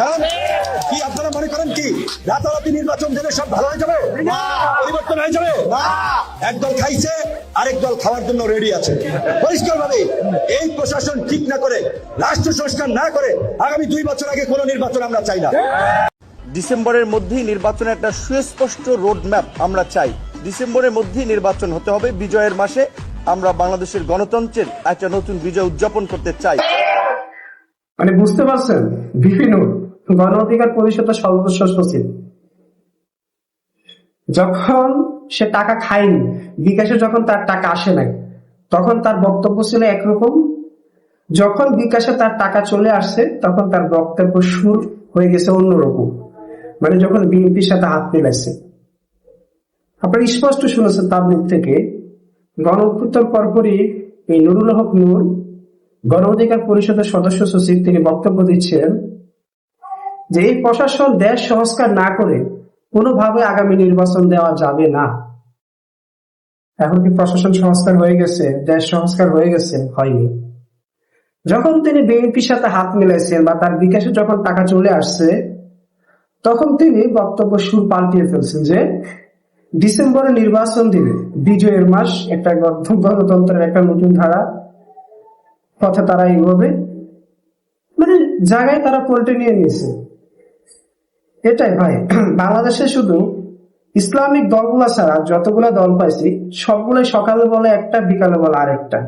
কারণ কি আপনারা মনে করেন কি? রাতারাতি নির্বাচন দিলে সব ভালো হয়ে যাবে? পরিবর্তন হয়ে যাবে? একদল খাইছে আরেক দল খাওয়ার জন্য রেডি আছে। পরিষ্কার এই প্রশাসন ঠিক না করে রাষ্ট্র সংস্কার না করে আগামী দুই বছর আগে কোনো নির্বাচন আমরা চাই না। ডিসেম্বরের মধ্যেই নির্বাচনের একটা সুস্পষ্ট রোড ম্যাপ আমরা চাই। ডিসেম্বরের মধ্যেই নির্বাচন হতে হবে। বিজয়ের মাসে আমরা বাংলাদেশের গণতন্ত্রের একটা নতুন বিজয় উদযাপন করতে চাই। মানে বুঝতে পারছেন? বিভিন্ন গণ অধিকার পরিষদের সর্বস্ব সচিব। যখন সে টাকা খায়নি, বিকাশে যখন তার টাকা আসে নাই, তখন তার বক্তব্য ছিল একরকম। যখন বিকাশে তার টাকা চলে আসছে তখন তার বক্তব্য সুর হয়ে গেছে অন্যরকম। মানে যখন বিএনপির সাথে হাত মিলাইছে। আপনারা স্পষ্ট শুনেছেন তার মুখ থেকে, গণ পরপরই এই নুরুল হক নূর, গণ অধিকার পরিষদের সদস্য সচিব তিনি বক্তব্য দিচ্ছেন যে এই প্রশাসন দেশ সংস্কার না করে কোনোভাবে আগামী নির্বাচন দেওয়া যাবে না। এখন কি প্রশাসন সংস্কার হয়ে গেছে? দেশ সংস্কার হয়ে গেছে? হয়নি। যখন তিনি বিএনপির সাথে হাত মিলাইছেন বা তার বিকাশে যখন টাকা চলে আসছে, তখন তিনি বক্তব্য সুর পাল্টিয়ে ফেলছেন যে ডিসেম্বরে নির্বাচন দিবে বিজয়ের মাস একটা গণ- গণতন্ত্রের একটা নতুন ধারা, পথে তারা এগোবে। মানে জায়গায় তারা পোল্টে নিয়ে নিয়েছে। এটাই ভাই, বাংলাদেশে শুধু ইসলামিক দলগুলা ছাড়া যতগুলা দল পাইছি সবগুলো সকালে বলে একটা, বিকালে বলে আরেকটা।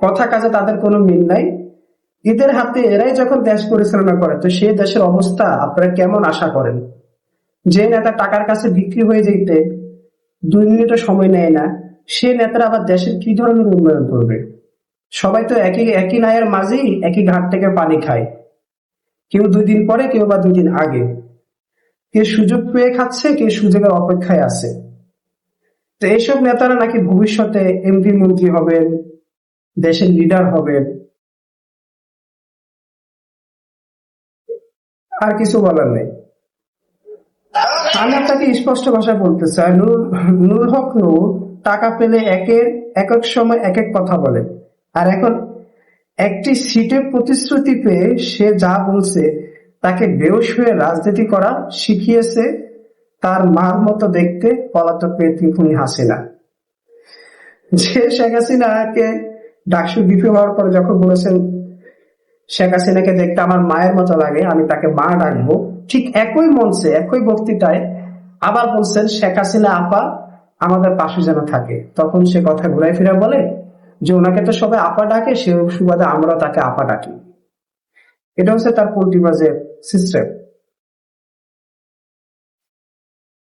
কথা কাজে তাদের কোনো মিল নাই। ঈদের হাতে এরাই যখন দেশ পরিচালনা করে, তো সেই দেশের অবস্থা আপনারা কেমন আশা করেন? যে নেতা টাকার কাছে বিক্রি হয়ে যেতে দুই মিনিটও সময় নেয় না, সে নেতারা আবার দেশের কি ধরনের উন্নয়ন করবে? সবাই তো একই একই নায়ের মাঝেই একই ঘাট থেকে পানি খায়। কেউ দুই দিন পরে, কেউ বা দুই দিন আগে। কেউ সুযোগ পেয়ে খাচ্ছে কেউ সুযোগের অপেক্ষায় আছে। তো এইসব নেতারা নাকি ভবিষ্যতে এমপি মন্ত্রী হবেন, দেশের লিডার হবেন। আর কিছু বলার নেই। আমি আপনাকে স্পষ্ট ভাষায় বলতে চাই নুর হক নূর টাকা পেলে একের এক এক সময় এক এক কথা বলে আর এখন একটি সিটের প্রতিশ্রুতি পেয়ে সে যা বলছে তাকে বেউস হয়ে রাজনীতি করা শিখিয়েছে, তার মার মতো দেখতে পলাতক পেয়ে হাসিনা। যে শেখ হাসিনাকে ডাকসু বিপি হওয়ার পরে যখন বলেছেন, শেখ হাসিনাকে দেখতে আমার মায়ের মতো লাগে, আমি তাকে মা ডাকবো, ঠিক একই মঞ্চে, একই বক্তৃতায় আবার বলছেন, শেখ হাসিনা আপা, আমাদের পাশে যেন থাকে। তখন সে কথা ঘুরাই ফিরে বলে যে, ওনাকে তো সবাই আপা ডাকে, সে সুবাদে আমরা তাকে আপা ডাকি। এটা হচ্ছে তার পোল্ট্রিবাজের সিস্টেম।